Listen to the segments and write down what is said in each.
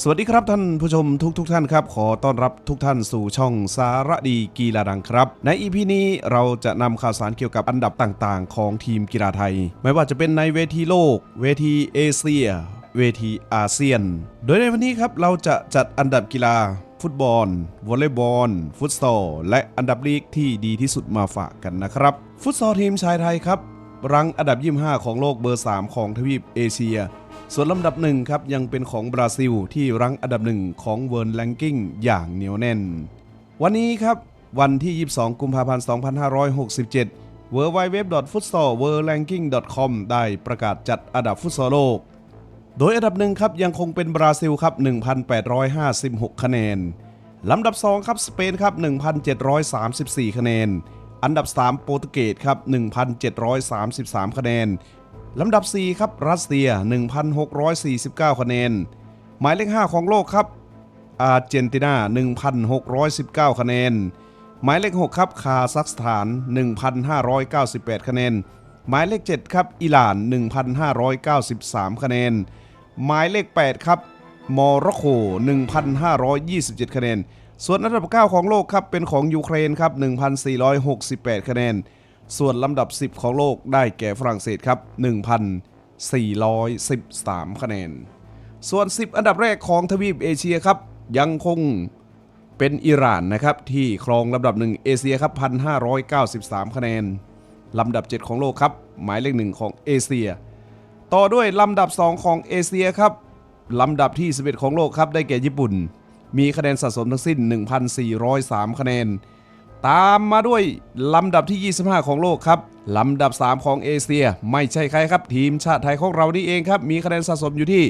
สวัสดีครับท่านผู้ชมทุกทกท่านครับ ขอต้อนรับทุกท่านสู่ช่องสารดีกีฬาดังครับ ในอีพีนี้เราจะนำข่าวสารเกี่ยวกับอันดับต่างๆ ของทีมกีฬาไทย ไม่ว่าจะเป็นในเวทีโลก เวทีเอเชีย เวทีอาเซียน โดยในวันนี้ครับเราจะจัดอันดับกีฬา ฟุตบอล วอลเลย์บอล ฟุตซอลและอันดับลีกที่ดีที่สุดมาฝากกันนะครับ ฟุตซอลทีมชายไทยครับ รังอันดับ 25 ของโลกเบอร์ 3 ของทวีปเอเชีย ส่วนลำดับหนึ่งครับยังเป็นของบราซิลที่รั้งอันดับหนึ่งของเวิร์ l แ a งกิ้งอย่างเหนียวแน่น วันนี้ครับวันที่ 22 กุมภาพันธ์ 2567 w w w f o o t s a l w o r l d r a n k i n g c o m ได้ประกาศจัดอันดับฟุตซอลโลก โดยอันดับหนึ่งครับยังคงเป็นบราซิลครับ 1,856 คะแนน ลำดับ 2 ครับ สเปนครับ 1,734 คะแนน อันดับ 3 โปรตุเกสครับ 1,733 คะแนน ลำดับ 4 ครับ รัสเซีย 1,649 คะแนน หมายเลข 5 ของโลกครับ อาร์เจนตินา 1,619 คะแนน หมายเลข 6 ครับ คาซัคสถาน 1,598 คะแนน หมายเลข 7 ครับ อิหร่าน 1,593 คะแนน หมายเลข 8 ครับโมร็อกโก1,527 คะแนน ส่วนอันดับ 9 ของโลกครับ เป็นของยูเครนครับ 1,468 คะแนน ส่วนลำดับ 10 ของโลกได้แก่ฝรั่งเศสครับ 1,413 คะแนน ส่วน 10 อันดับแรกของทวีปเอเชียครับ ยังคงเป็นอิหร่านนะครับที่ครองลำดับหนึ่งเอเชียครับ 1,593 คะแนน ลำดับ 7 ของโลกครับ หมายเลขหนึ่งของเอเชีย ต่อด้วยลำดับ 2 ของเอเชียครับ ลำดับที่ 11 ของโลกครับได้แก่ญี่ปุ่น มีคะแนนสะสมทั้งสิ้น 1,403 คะแนน ตามมาด้วยลำดับที่ 25 ของโลกครับลำดับ 3 ของเอเชีย ไม่ใช่ใครครับ ทีมชาติไทยของเรานี่เองครับ มีคะแนนสะสมอยู่ที่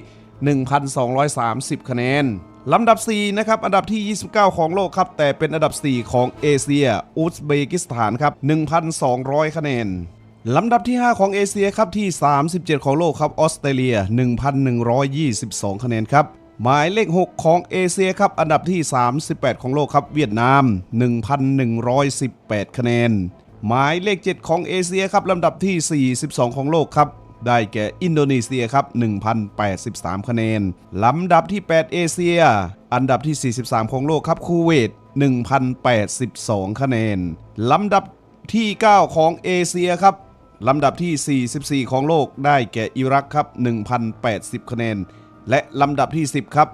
1,230 คะแนนลำดับ 4 นะครับ อันดับที่ 29 ของโลกครับ แต่เป็นอันดับ 4 ของเอเชีย อุซเบกิสถานครับ 1,200 คะแนนลำดับที่ 5 ของเอเชียครับที่ 37 ของโลกครับ ออสเตรเลีย 1,122 คะแนนครับ หมายเลข 6 ของเอเชียครับ อันดับที่ 38 ของโลกครับเวียดนาม 1,118 คะแนน หมายเลข 7 ของเอเชียครับลำดับที่ 42 ของโลกครับ ได้แก่อินโดนีเซียครับ1,083 คะแนน ลำดับที่ 8 เอเชีย อันดับที่ 43 ของโลกครับคูเวต1,082 คะแนน ลำดับที่ 9 ของเอเชียครับลำดับที่ 44 ของโลกได้แก่อิรักครับ1,080 คะแนน และลำดับที่ 10 ครับ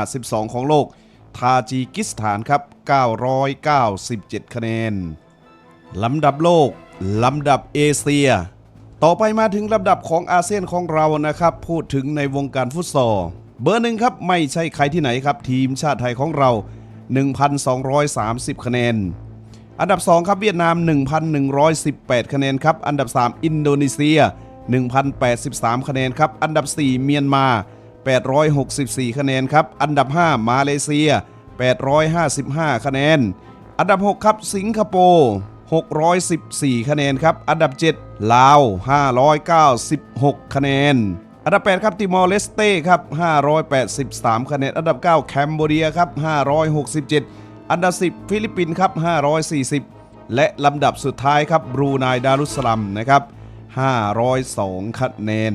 52 ของโลก ทาจิกิสถานครับ 997 คะแนน ลำดับโลก ลำดับเอเชีย ต่อไปมาถึงลำดับของอาเซียนของเรานะครับ พูดถึงในวงการฟุตซอล เบอร์หนึ่งครับไม่ใช่ใครที่ไหนครับ ทีมชาติไทยของเรา 1,230 คะแนน อันดับ 2 ครับเวียดนาม 1,118 คะแนนครับ อันดับ 3 อินโดนีเซีย 1,083 คะแนนครับ อันดับ 4 เมียนมา 864 คะแนนครับ อันดับ 5 มาเลเซีย 855 คะแนน อันดับ 6 ครับ สิงคโปร์ 614 คะแนนครับ อันดับ 7 ลาว 596 คะแนน อันดับ 8 ครับติมอร์เลสเต้ครับ 583 คะแนน อันดับ 9 แคนเบเรียครับ 567 อันดับ 10 ฟิลิปปินส์ครับ 540 และลำดับสุดท้ายครับบรูไนดารุสลัมนะครับ 502 คะแนน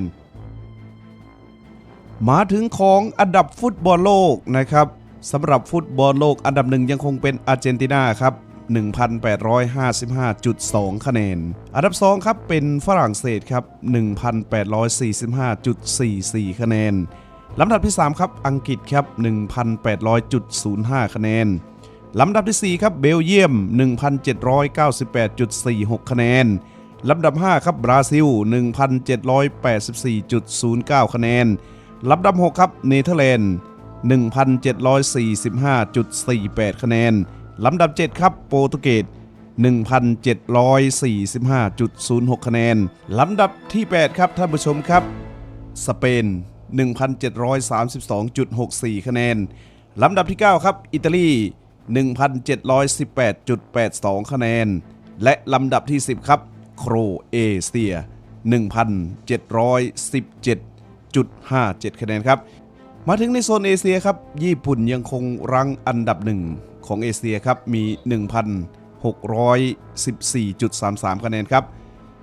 มาถึงของอันดับฟุตบอลโลกนะครับสำหรับฟุตบอลโลกอันดับหนึ่งยังคงเป็นอาร์เจนตินาครับ1,855.2 คะแนน อันดับ 2 ครับ เป็นฝรั่งเศสครับ 1,845.44 คะแนน ลำดับที่ 3 ครับ อังกฤษครับ 1,800.05 คะแนน ลำดับที่ 4 ครับ เบลเยียม 1,798.46 คะแนน ลำดับ 5 ครับ บราซิล 1,784.09 คะแนน ลำดับ 6 ครับเนเธอร์แลนด์ 1,745.48 คะแนน ลำดับ 7 ครับโปรตุเกส1,745.06 คะแนน ลำดับที่ 8 ครับท่านผู้ชมครับ สเปน 1,732.64 คะแนน ลำดับที่ 9 ครับ อิตาลี 1,718.82 คะแนน และลำดับที่ 10 ครับ โครเอเชีย 1,717 7.57 คะแนนครับ มาถึงในโซนเอเชียครับ ญี่ปุ่นยังคงรั้งอันดับหนึ่งของเอเชียครับ มี 1,614.33 คะแนนครับ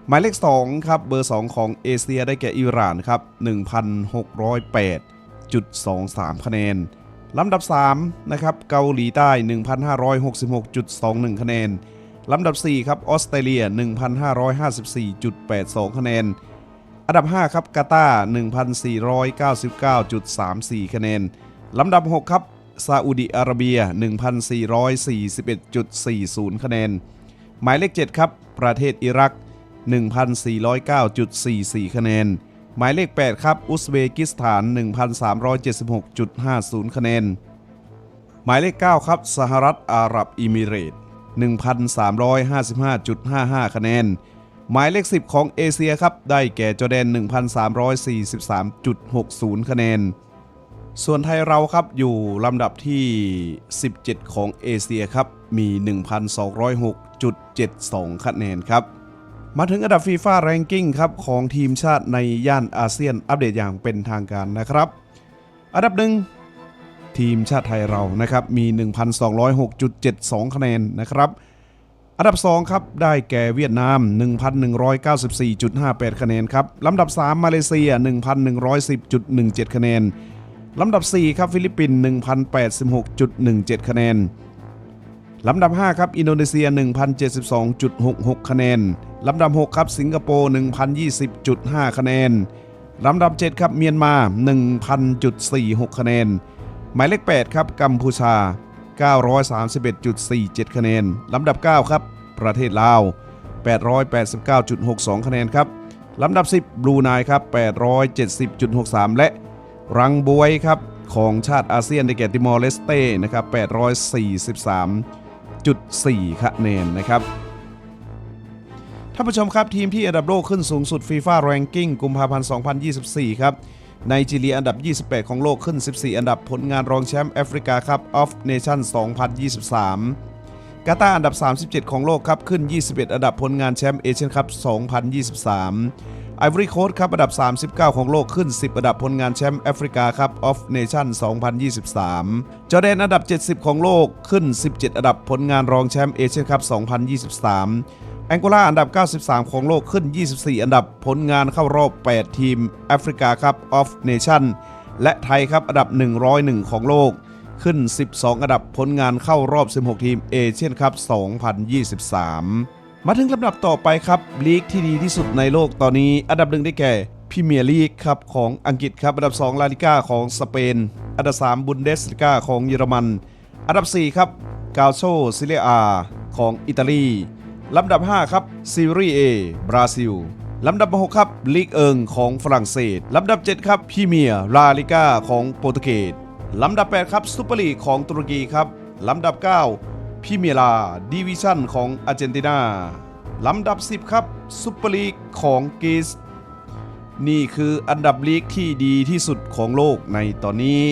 หมายเลข 2 ครับ เบอร์ 2 ของเอเชียได้แก่อิหร่านครับ 1,608.23 คะแนน ลำดับ 3 นะครับ เกาหลีใต้ 1,566.21 คะแนน ลำดับ 4 ครับ ออสเตรเลีย 1,554.82 คะแนน อันดับ 5 ครับกาตาร์1,499.34 คะแนน ลำดับ 6 ครับซาอุดิอาระเบีย 1,441.40 คะแนน หมายเลข 7 ครับ ประเทศอิรัก 1,409.44 คะแนน หมายเลข 8 ครับ อุซเบกิสถาน 1,376.50 คะแนน หมายเลข 9 ครับสหรัฐอาหรับอิมิเรต 1,355.55 คะแนน หมายเลข 10 ของเอเชียครับ ได้แก่จอร์แดน 1,343.60 คะแนน ส่วนไทยเราครับอยู่ลำดับที่ 17 ของเอเชียครับ มี 1,206.72 คะแนนครับ มาถึงอันดับฟีฟ่าแรงกิ้งครับ ของทีมชาติในย่านอาเซียนอัปเดตอย่างเป็นทางการนะครับ อันดับหนึ่งทีมชาติไทยเรานะครับมี 1,206.72 คะแนนนะครับ อันดับ 2 ครับ ได้แก่เวียดนาม 1,194.58 คะแนนครับ ลำดับ 3 มาเลเซีย 1,110.17 คะแนน ลำดับ 4 ครับฟิลิปปินส์1,086.17 คะแนน ลำดับ 5 ครับ อินโดนีเซีย 1,072.66 คะแนน ลำดับ 6 ครับ สิงคโปร์ 1,020.5 คะแนน ลำดับ 7 ครับ เมียนมา 1,000.46 คะแนน หมายเลข 8 ครับ กัมพูชา 931.47 คะแนน ลำดับ 9 ครับ ประเทศลาว 889.62 คะแนนครับ ลำดับ 10 บลูไนครับ 870.63 และรังบวยครับ ของชาติอาเซียนได้แก่ติมอร์เลสเต้นะครับ 843.4 คะแนนนะครับท่านผู้ชมครับ ทีมที่อันดับโลกขึ้นสูงสุดฟีฟ่าแรงกิ้งกุมภาพันธ์ 2024 ครับ ไนจีเรียอันดับ 28 ของโลกขึ้น 14 อันดับผลงานรองแชมป์แอฟริกาครับออฟเนชั่น2023 กาตาร์อันดับ 37 ของโลกครับขึ้น 21 อันดับผลงานแชมป์เอเชียนคัพ2023ไอวอรี่โคสต์ครับอันดับ 39 ของโลกขึ้น 10 อันดับผลงานแชมป์แอฟริกาครับออฟเนชั่น2023 จอร์แดนอันดับ 70 ของโลกขึ้น 17 อันดับผลงานรองแชมป์เอเชียนคัพ2023 แองโกลาอันดับ 93 ของโลกขึ้น 24 อันดับผลงานเข้ารอบ 8 ทีมแอฟริกาครับออฟเนชั่นและไทยครับอันดับ 101 ของโลกขึ้น 12 อันดับผลงานเข้ารอบ 16 ทีมเอเชียนคัพ2023 มาถึงลำดับต่อไปครับลีกที่ดีที่สุดในโลกตอนนี้ อันดับหนึ่งได้แก่พรีเมียร์ลีกครับของอังกฤษครับอันดับ 2 ลาลิก้าของสเปน อันดับ 3 บุนเดสลิก้าของเยอรมัน อันดับ 4 ครับกาโชซิเลียอาของอิตาลี ลำดับ 5 ครับซีรีเอบราซิลลำดับ 6 ครับลีกเอิงของฝรั่งเศส ลำดับ 7 ครับพรีเมียร์ลาลิก้าของโปรตุเกส ลำดับ 8 ครับซูเปอร์ลีกของตุรกีครับ ลำดับ 9พรีเมียร์ลาดิวิชั่นของอาร์เจนตินาลำดับ 10 ครับซูเปอร์ลีกของกรีซนี่คืออันดับลีกที่ดีที่สุดของโลกในตอนนี้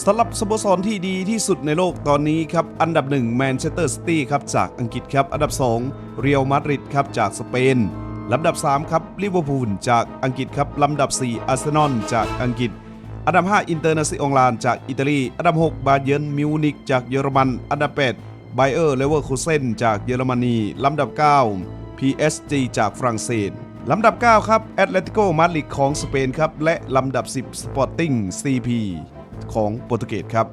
สำหรับสโมสรที่ดีที่สุดในโลกตอนนี้ครับ อันดับ1แมนเชสเตอร์ซิตี้ครับจากอังกฤษครับ อันดับ2เรอัลมาดริดครับจากสเปนลำดับ 3 ครับลิเวอร์พูลจากอังกฤษครับลำดับ 4 อาร์เซนอลจากอังกฤษ อันดับ 5 อินเตอร์นาซิองลานจากอิตาลี อันดับ 6 บาเยิร์นมิวนิกจากเยอรมัน อันดับ 8 ไบเออร์เลเวอร์คูเซนจากเยอรมนี ลำดับ 9 PSG จากฝรั่งเศส ลำดับ 9 ครับแอตเลติโกมาดริดของสเปนครับ และลำดับ 10 Sporting CP ของโปรตุเกสครับ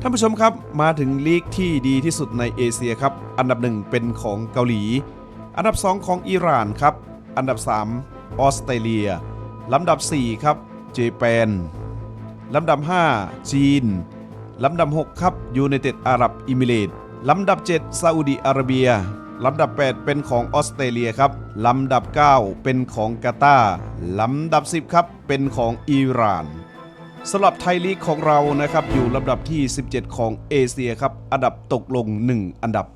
ท่านผู้ชมครับมาถึงลีกที่ดีที่สุดในเอเชียครับ อันดับ 1 เป็นของเกาหลี อันดับ 2 ของอิหร่านครับ อันดับ 3 ออสเตรเลีย ลำดับ 4 ครับเจแปน ลำดับ 5 จีน ลำดับ 6 ครับยูไนเต็ดอาหรับอิมิเรตลำดับ 7ซาอุดีอาระเบีย ลำดับ 8 เป็นของออสเตรเลียครับ ลำดับ 9 เป็นของกาตาร์ลำดับ 10 ครับเป็นของอิหร่าน สำหรับไทยลีกของเรานะครับอยู่ลำดับที่ 17 ของเอเชียครับอันดับตกลง 1 อันดับ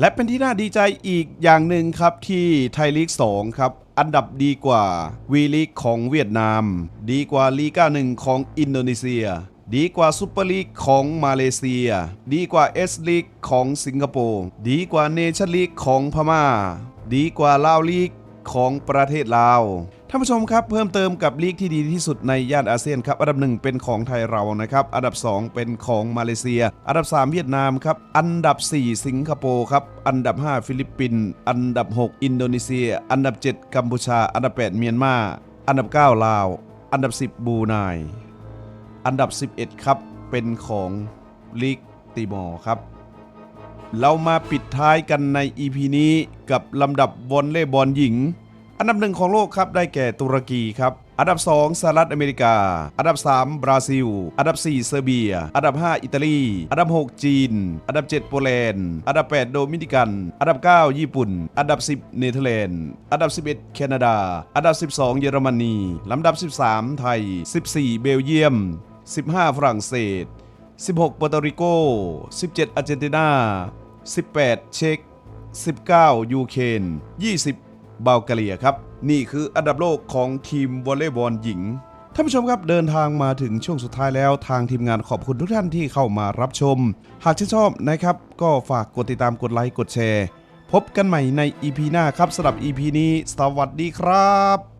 และเป็นที่น่าดีใจอีกอย่างหนึ่งครับที่ไทยลีก 2 ครับ อันดับดีกว่าวีลีกของเวียดนาม ดีกว่าลีก้าหนึ่งของอินโดนีเซีย ดีกว่าซูเปอร์ลีกของมาเลเซีย ดีกว่าเอสลีกของสิงคโปร์ดีกว่าเนชั่นลีกของพม่า ดีกว่าลาวลีก ของประเทศลาวท่านผู้ชมครับเพิ่มเติมกับลีกที่ดีที่สุดในย่านอาเซียนครับอันดับหนึ่งเป็นของไทยเรานะครับอันดับ 2 เป็นของมาเลเซีย อันดับ 3 เวียดนามครับอันดับ 4 สิงคโปร์ครับอันดับ 5 ฟิลิปปินส์อันดับ 6 อินโดนีเซีย อันดับ 7 กัมพูชา อันดับ 8 เมียนมา อันดับ 9 ลาว อันดับ 10 บูไนอันดับ 11 ครับเป็นของลีกติมอร์ครับ เรามาปิดท้ายกันใน EP นี้กับลำดับวอลเลย์บอลหญิง อันดับหนึ่งของโลกครับได้แก่ตุรกีครับ อันดับ 2สหรัฐอเมริกา อันดับ 3 บราซิล อันดับ 4 เซอร์เบีย อันดับ 5 อิตาลี อันดับ 6 จีน อันดับ 7 โปแลนด์ อันดับ 8 โดมินิกัน อันดับ 9 ญี่ปุ่น อันดับ 10 เนเธอร์แลนด์ อันดับ 11 แคนาดา อันดับ 12 เยอรมนี ลำดับ 13 ไทย 14 เบลเยียม 15 ฝรั่งเศส16เปอร์โตริโก 17อาร์เจนตินา 18 เช็ก19 ยูเครน20บัลกเรียครับ นี่คืออันดับโลกของทีมวอลเลย์บอลหญิงท่านผู้ชมครับเดินทางมาถึงช่วงสุดท้ายแล้วทางทีมงานขอบคุณทุกท่านที่เข้ามารับชม หากชื่นชอบนะครับ ก็ฝากกดติดตามกดไลค์กดแชร์ พบกันใหม่ใน EP หน้าครับสำหรับ EP นี้ สวัสดีครับ